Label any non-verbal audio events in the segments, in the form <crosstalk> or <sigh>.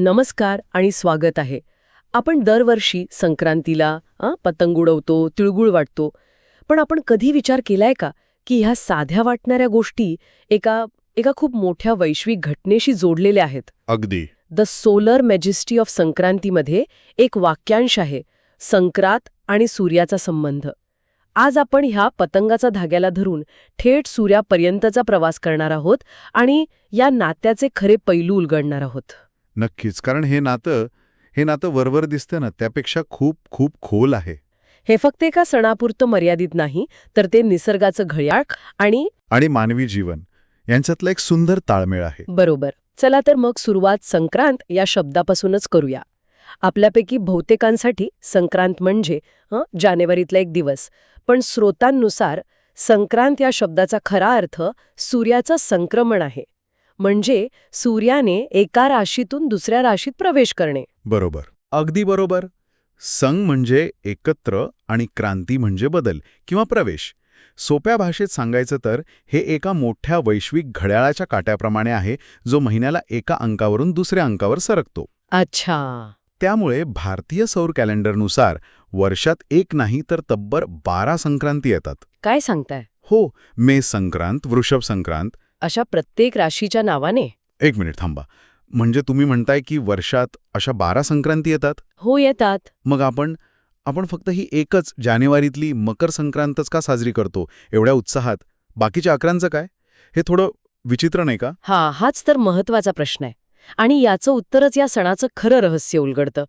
नमस्कार आणि स्वागत आहे. आपण दरवर्षी संक्रांतीला पतंग उडवतो तिळगुळ वाटतो. पण आपण कधी विचार केलाय का की ह्या साध्या वाटणाऱ्या गोष्टी एका एका खूप मोठ्या वैश्विक घटनेशी जोडलेल्या आहेत? अगदी. द सोलर मॅजेस्टी ऑफ संक्रांतीमध्ये एक वाक्यांश आहे संक्रांत आणि सूर्याचा संबंध. आज आपण ह्या पतंगाचा धाग्याला धरून थेट सूर्यापर्यंतचा प्रवास करणार आहोत आणि या नात्याचे खरे पैलू उलगडणार आहोत. नक्कीच. कारण हे नातं हे नातं वरवर दिसतं ना त्यापेक्षा खूप खूप खोल आहे. हे फक्त एका सणापुरतं मर्यादित नाही तर ते निसर्गाचं घड्याळ आणि आणि मानवी जीवन. यांच्यातला एक सुंदर ताळमेळ आहे. बरोबर. चला तर मग सुरुवात संक्रांत या शब्दापासूनच करूया. आपल्यापैकी बहुतेकांसाठी संक्रांत म्हणजे जानेवारीतला एक दिवस. पण स्रोतांनुसार संक्रांत या शब्दाचा खरा अर्थ सूर्याचं संक्रमण आहे. म्हणजे सूर्याने एका राशीतून दुसऱ्या राशीत प्रवेश करणे. बरोबर. अगदी बरोबर. संग म्हणजे एकत्र आणि क्रांती म्हणजे बदल किंवा प्रवेश. सोप्या भाषेत सांगायचं तर हे एका मोठ्या वैश्विक घड्याळाच्या काट्याप्रमाणे आहे जो महिन्याला एका अंकावरून दुसऱ्या अंकावर सरकतो. अच्छा. त्यामुळे भारतीय सौर कॅलेंडरनुसार वर्षात एक नाही तर तब्बर बारा संक्रांती येतात. काय सांगताय? हो मे संक्रांत वृषभ संक्रांत अशा प्रत्येक राशीच्या नावाने? एक मिनिट थांबा. म्हणजे तुम्ही म्हणताय की वर्षात अशा बारा संक्रांती येतात? हो येतात. मग आपण आपण फक्त ही एकच जानेवारीतली मकर संक्रांतच का साजरी करतो? एवढ्या उत्साहात. बाकीच्या अकरांचं काय? हे थोडं विचित्र नाही का? हा हाच तर महत्त्वाचा प्रश्न आहे. आणि याचं उत्तरच या सणाचं खरं रहस्य उलगडतं.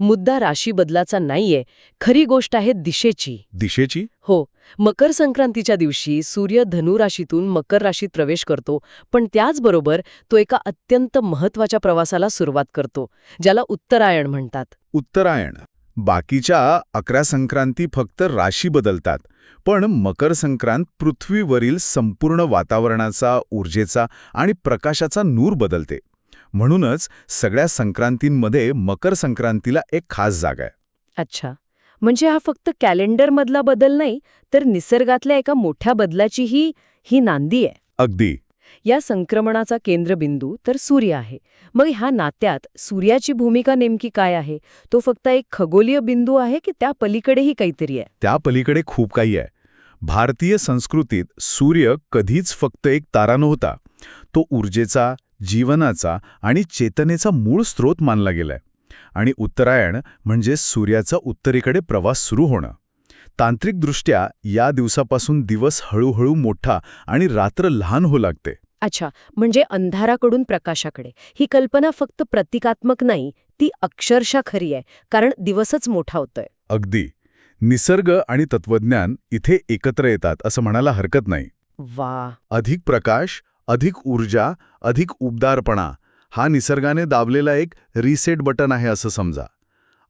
मुद्दा राशी बदलाचा नाहीये. खरी गोष्ट आहे दिशेची. दिशेची? हो. मकर संक्रांतीच्या दिवशी सूर्य धनु राशीतून मकर राशीत प्रवेश करतो पण त्याचबरोबर तो एका अत्यंत महत्त्वाच्या प्रवासाला सुरुवात करतो ज्याला उत्तरायण म्हणतात. उत्तरायण. बाकीच्या अकरा संक्रांती फक्त राशी बदलतात पण मकर संक्रांत पृथ्वीवरील संपूर्ण वातावरणाचा ऊर्जेचा आणि प्रकाशाचा नूर बदलते. म्हणूनच सगळ्या संक्रांतींमध्ये मकर संक्रांतीला एक खास जागा आहे. अच्छा. म्हणजे हा फक्त कॅलेंडरमधला बदल नाही तर निसर्गातल्या एका मोठ्या बदलाचीही ही नांदी आहे. अगदी. या संक्रमणाचा केंद्रबिंदू तर सूर्य आहे. मग ह्या नात्यात सूर्याची भूमिका नेमकी काय आहे? तो फक्त एक खगोलीय बिंदू आहे की त्या पलीकडेही काहीतरी आहे? त्या पलीकडे खूप काही आहे. भारतीय संस्कृतीत सूर्य कधीच फक्त एक तारा नव्हता. तो ऊर्जेचा जीवनाचा आणि चेतनेचा मूळ स्रोत मानला गेलाय. आणि उत्तरायण म्हणजे सूर्याचा उत्तरेकडे प्रवास सुरू होणं. तांत्रिकदृष्ट्या या दिवसापासून दिवस हळूहळू मोठा आणि रात्र लहान होऊ लागते. अच्छा म्हणजे अंधाराकडून प्रकाशाकडे. ही कल्पना फक्त प्रतिकात्मक नाही ती अक्षरशः खरी आहे कारण दिवसच मोठा होतोय. अगदी. निसर्ग आणि तत्वज्ञान इथे एकत्र येतात असं म्हणायला हरकत नाही. वा अधिक प्रकाश अधिक ऊर्जा अधिक उबदारपणा हा निसर्गाने दाबलेला एक रिसेट बटन आहे असं समजा.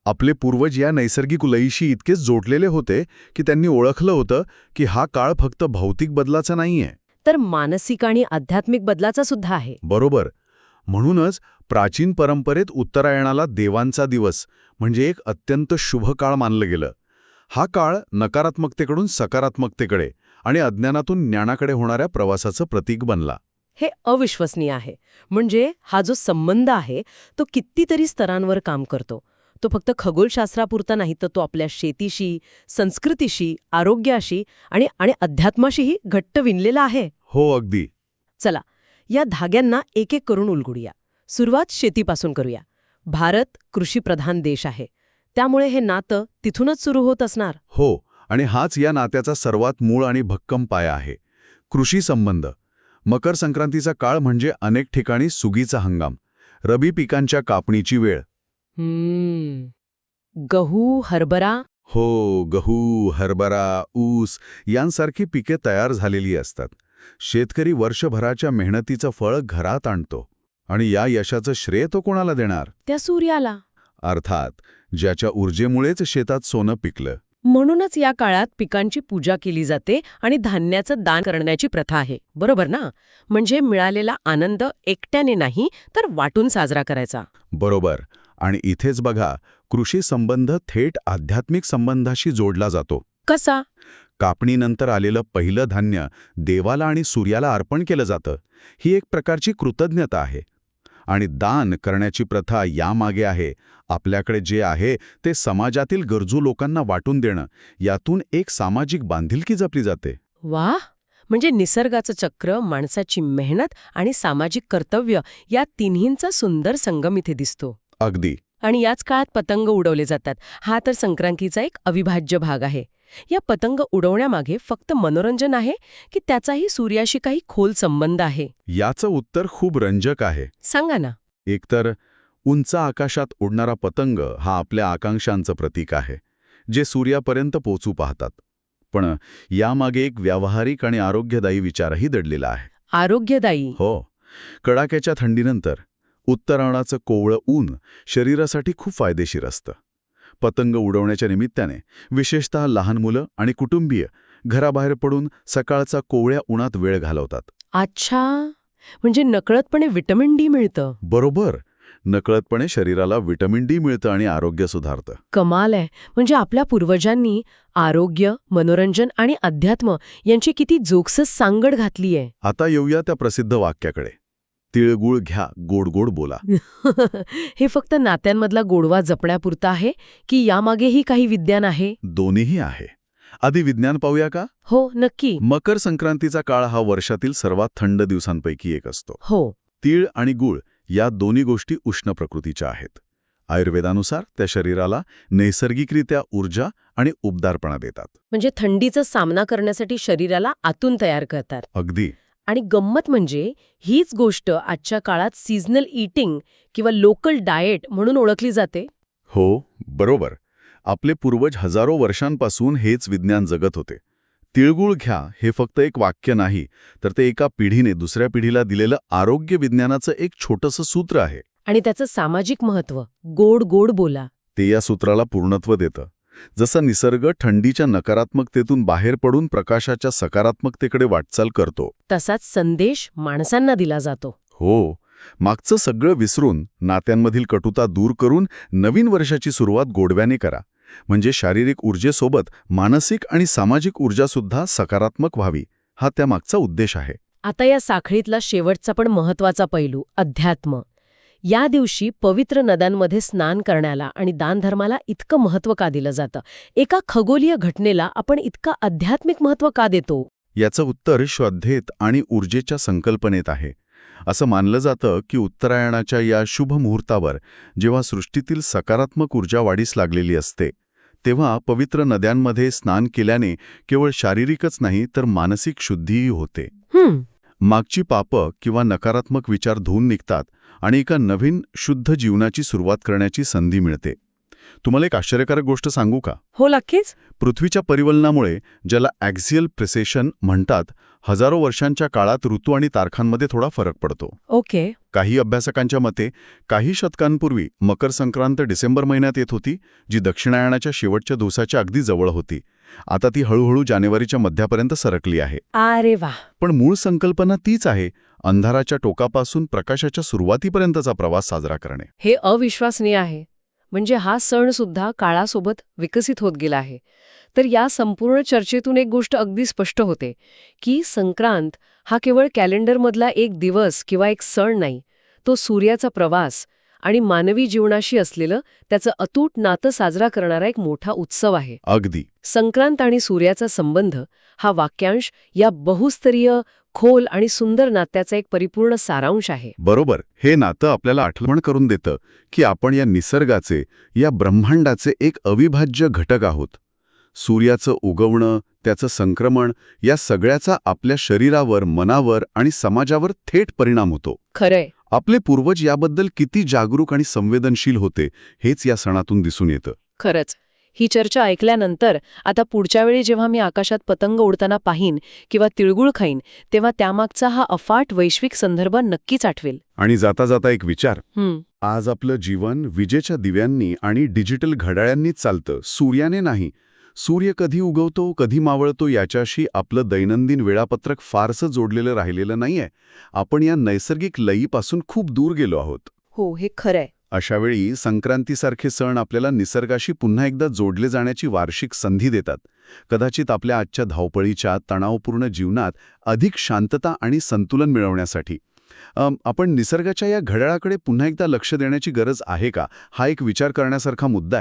आपले पूर्वज या नैसर्गिक लयीशी इतकेच जोडलेले होते की त्यांनी ओळखलं होतं की हा काळ फक्त भौतिक बदलाचा नाहीये. तर मानसिक आणि आध्यात्मिक बदलाचा सुद्धा आहे. बरोबर. म्हणूनच प्राचीन परंपरेत उत्तरायणाला देवांचा दिवस म्हणजे एक अत्यंत शुभ काळ मानलं गेलं. हा काळ नकारात्मकतेकडून सकारात्मकतेकडे आणि अज्ञानातून ज्ञानाकडे होणाऱ्या प्रवासाचं प्रतीक बनला. हे अविश्वसनीय आहे. म्हणजे हा जो संबंध आहे तो कितीतरी स्तरांवर काम करतो. तो फक्त खगोलशास्त्रापुरता नाही तर तो आपल्या शेतीशी संस्कृतीशी आरोग्याशी आणि आणि अध्यात्माशीही घट्ट विणलेला आहे. हो अगदी. चला या धाग्यांना एक एक करून उलगडूया. सुरुवात शेतीपासून करूया. भारत कृषीप्रधान देश आहे. त्यामुळे हे नातं तिथूनच सुरू होत असणार. हो आणि हाच या नात्याचा सर्वात मूळ आणि भक्कम पाया आहे. कृषी संबंध. मकर संक्रांतीचा काळ म्हणजे अनेक ठिकाणी सुगीचा हंगाम. रबी पिकांच्या कापणीची वेळ. गहू हरभरा? हो गहू हरभरा ऊस यांसारखी पिके तयार झालेली असतात. शेतकरी वर्षभराच्या मेहनतीचं फळ घरात आणतो. आणि या यशाचं श्रेय तो कोणाला देणार? त्या सूर्याला. अर्थात ज्याच्या ऊर्जेमुळेच शेतात सोनं पिकलं. म्हणूनच या काळात पिकांची पूजा केली जाते आणि धान्याचं दान करण्याची प्रथा आहे. बरोबर ना? म्हणजे मिळालेला आनंद एकट्याने नाही तर वाटून साजरा करायचा. बरोबर. आणि इथेच बघा कृषी संबंध थेट आध्यात्मिक संबंधाशी जोडला जातो. कसा? कापणीनंतर आलेलं पहिलं धान्य देवाला आणि सूर्याला अर्पण केलं जातं. ही एक प्रकारची कृतज्ञता आहे. आणि दान करण्याची प्रथा यामागे आहे. आपल्याकडे जे आहे ते समाजातील गरजू लोकांना वाटून देणं यातून एक सामाजिक बांधिलकी जपली जाते. वा म्हणजे निसर्गाचं चक्र माणसाची मेहनत आणि सामाजिक कर्तव्य या तिन्हींचा सुंदर संगम इथे दिसतो. अगदी. आणि याच काळात पतंग उडवले जातात. हा तर संक्रांतीचा एक अविभाज्य भाग आहे. या पतंग उडवण्यामागे फक्त मनोरंजन आहे की त्याचाही सूर्याशी काही खोल संबंध आहे? याचं उत्तर खूप रंजक आहे. सांगा ना. एकतर उंच आकाशात उडणारा पतंग हा आपल्या आकांक्षांचं प्रतीक आहे जे सूर्यापर्यंत पोचू पाहतात. पण यामागे एक व्यावहारिक आणि आरोग्यदायी विचारही दडलेला आहे. आरोग्यदायी? हो. कडाक्याच्या थंडीनंतर उत्तरायणाचं कोवळं ऊन शरीरासाठी खूप फायदेशीर असतं. पतंग उडवण्याच्या निमित्ताने विशेषतः लहान मुलं आणि कुटुंबीय घराबाहेर पडून सकाळचा कोवळ्या उन्हात वेळ घालवतात. अच्छा. म्हणजे नकळतपणे विटॅमिन डी मिळतं. बरोबर. नकळतपणे शरीराला व्हिटॅमिन डी मिळतं आणि आरोग्य सुधारतं. कमाल आहे. म्हणजे आपल्या पूर्वजांनी आरोग्य मनोरंजन आणि अध्यात्म यांची किती जोकसच सांगड घातली आहे. आता येऊया त्या प्रसिद्ध वाक्याकडे. तिळगुळ घ्या गोड गोड बोला. <laughs> हे फक्त नात्यांमधला गोडवा जपण्यापुरतं आहे की यामागेही काही विज्ञान आहे? दोन्हीही आहे. आधी विज्ञान पाहूया का? हो नक्की. मकर संक्रांतीचा काळ हा वर्षातील सर्वात थंड दिवसांपैकी एक असतो. हो. तीळ आणि गुळ या दोन्ही गोष्टी उष्ण प्रकृतीच्या आहेत. आयुर्वेदानुसार त्या शरीराला नैसर्गिकरित्या ऊर्जा आणि उबदारपणा देतात. म्हणजे थंडीचा सामना करण्यासाठी शरीराला आतून तयार करतात. अगदी. आणि गंमत म्हणजे हीच गोष्ट आजच्या काळात सीझनल ईटिंग किंवा लोकल डाएट म्हणून ओळखली जाते. हो बरोबर. आपले पूर्वज हजारो वर्षांपासून हेच विज्ञान जगत होते. तिळगुळ घ्या हे फक्त एक वाक्य नाही तर ते एका पिढीने दुसऱ्या पिढीला दिलेलं आरोग्य विज्ञानाचं एक छोटंसं सूत्र आहे. आणि त्याचं सामाजिक महत्त्व गोड गोड बोला. ते या सूत्राला पूर्णत्व देतं. जसं निसर्ग थंडीच्या नकारात्मकतेतून बाहेर पडून प्रकाशाच्या सकारात्मकतेकडे वाटचाल करतो. तसाच संदेश माणसांना दिला जातो. हो मागचं सगळं विसरून नात्यांमधील कटुता दूर करून नवीन वर्षाची सुरुवात गोडव्याने करा. म्हणजे शारीरिक ऊर्जेसोबत मानसिक आणि सामाजिक ऊर्जासुद्धा सकारात्मक व्हावी हा त्यामागचा उद्देश आहे. आता या साखळीतला शेवटचा पण महत्त्वाचा पैलू अध्यात्म. या दिवशी पवित्र नद्यांमध्ये स्नान करण्याला आणि दानधर्माला इतकं महत्त्व का दिलं जातं? एका खगोलीय घटनेला आपण इतकं आध्यात्मिक महत्त्व का देतो? याचं उत्तर श्रद्धेत आणि ऊर्जेच्या संकल्पनेत आहे. असं मानलं जातं की उत्तरायणाच्या या शुभ मुहूर्तावर जेव्हा सृष्टीतील सकारात्मक ऊर्जा वाढीस लागलेली असते तेव्हा पवित्र नद्यांमध्ये स्नान केल्याने केवळ शारीरिकच नाही तर मानसिक शुद्धीही होते. मागची पापं किंवा नकारात्मक विचार धुवून निघतात आणि एका नवीन शुद्ध जीवनाची सुरुवात करण्याची संधी मिळते. तुम्हाला एक आश्चर्यकारक गोष्ट सांगू का? हो नक्कीच. पृथ्वीच्या परिवलनामुळे ज्याला ॲक्झियल प्रेसेशन म्हणतात हजारो वर्षांच्या काळात ऋतू आणि तारखांमध्ये थोडा फरक पडतो. ओके. काही अभ्यासकांच्या मते काही शतकांपूर्वी मकर संक्रांत डिसेंबर महिन्यात येत होती जी दक्षिणायनाच्या शेवटच्या दिवसाच्या अगदी जवळ होती. आता ती हळूहळू जानेवारीच्या मध्यापर्यंत सरकली आहे. अरे वा! पण मूळ संकल्पना तीच आहे अंधाराच्या टोकापासून प्रकाशाच्या सुरुवातीपर्यंतचा प्रवास साजरा करणे. हे अविश्वसनीय आहे. म्हणजे हा सण सुद्धा काळासोबत विकसित होत गेला आहे. तर या संपूर्ण चर्चेतून एक गोष्ट अगदी स्पष्ट होते की संक्रांत हा केवळ कॅलेंडरमधला एक दिवस किंवा एक सण नाही तो सूर्याचा प्रवास आणि मानवी जीवनाशी असलेलं त्याचं अतूट नातं साजरा करणारा एक मोठा उत्सव आहे. अगदी. संक्रांत आणि सूर्याचा संबंध हा वाक्यांश या बहुस्तरीय खोल आणि सुंदर नात्याचा एक परिपूर्ण सारांश आहे. बरोबर. हे नातं आपल्याला आठवण करून देतं की आपण या निसर्गाचे या ब्रह्मांडाचे एक अविभाज्य घटक आहोत. सूर्याचं उगवणं त्याचं संक्रमण या सगळ्याचा आपल्या शरीरावर मनावर आणि समाजावर थेट परिणाम होतो. खरंय. आपले पूर्वज याबद्दल किती जागरूक आणि संवेदनशील होते हेच या सणातून दिसून येतं. खरंच. ही चर्चा ऐकल्यानंतर आता पुढच्या वेळी जेव्हा मी आकाशात पतंग उडताना पाहीन किंवा तिळगुळ खाईन तेव्हा त्यामागचा हा अफाट वैश्विक संदर्भ नक्कीच आठवेल. आणि जाता जाता एक विचार. आज आपलं जीवन विजेच्या दिव्यांनी आणि डिजिटल घड्याळ्यांनीच चालतं. सूर्याने नाही. सूर्य कधी उगवतो कधी मावळतो याच्याशी आपलं दैनंदिन वेळापत्रक फारसं जोडलेलं राहिलेलं नाहीये. आपण या नैसर्गिक लयीपासून खूप दूर गेलो आहोत. हो हे खरंय. अशावेळी संक्रांतीसारखे सण आपल्याला निसर्गाशी पुन्हा एकदा जोडले जाण्याची वार्षिक संधी देतात. कदाचित आपल्या आजच्या धावपळीच्या तणावपूर्ण जीवनात अधिक शांतता आणि संतुलन मिळवण्यासाठी. आपण निसर्गाच्या या घड्याळाकडे पुन्हा एकदा लक्ष देण्याची गरज आहे का? हा एक विचार करण्यासारखा मुद्दा आहे.